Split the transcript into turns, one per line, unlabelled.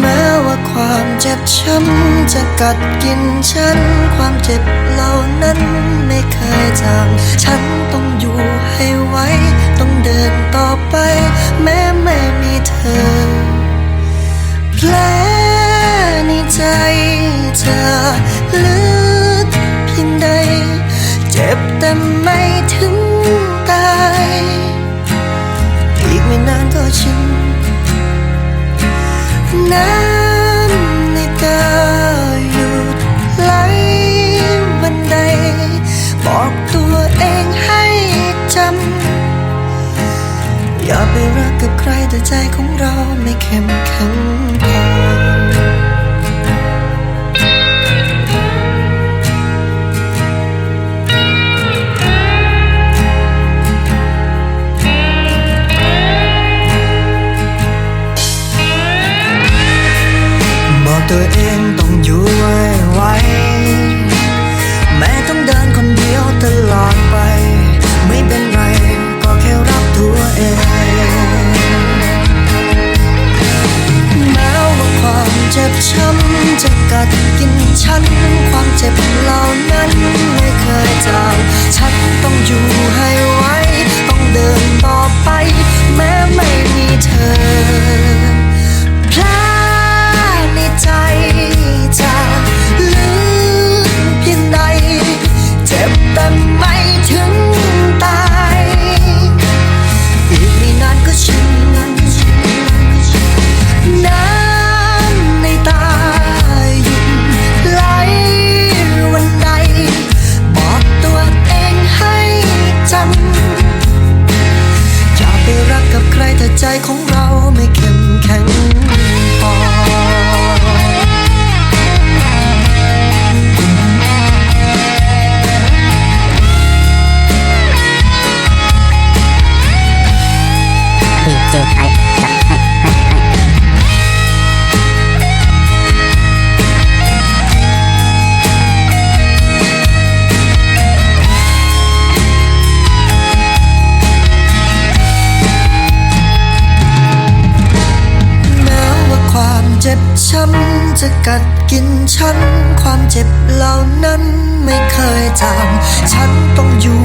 แม้ว่าความเจ็บช้ำจะกัดกินฉัน ความเจ็บเหล่านั้นไม่เคยจางฉันต้องอยู่ให้ไวต้องเดินต่อไป แม้ไม่มีเธอแผลในใจเธอลึกเพียงใด เจ็บแต่ไม่ถึงตาย อีกไม่นานก็ชิน น้ำในตาหยุดไหลวันใดบอกตัวเองให้จำ อย่าไปรักกับใครแต่ใจของเราไม่เข้มแข็งพอ บอ ของ เจ็บช้ำจะกัดกินฉัน ความเจ็บเหล่านั้นไม่เคยจางฉันต้องอยู่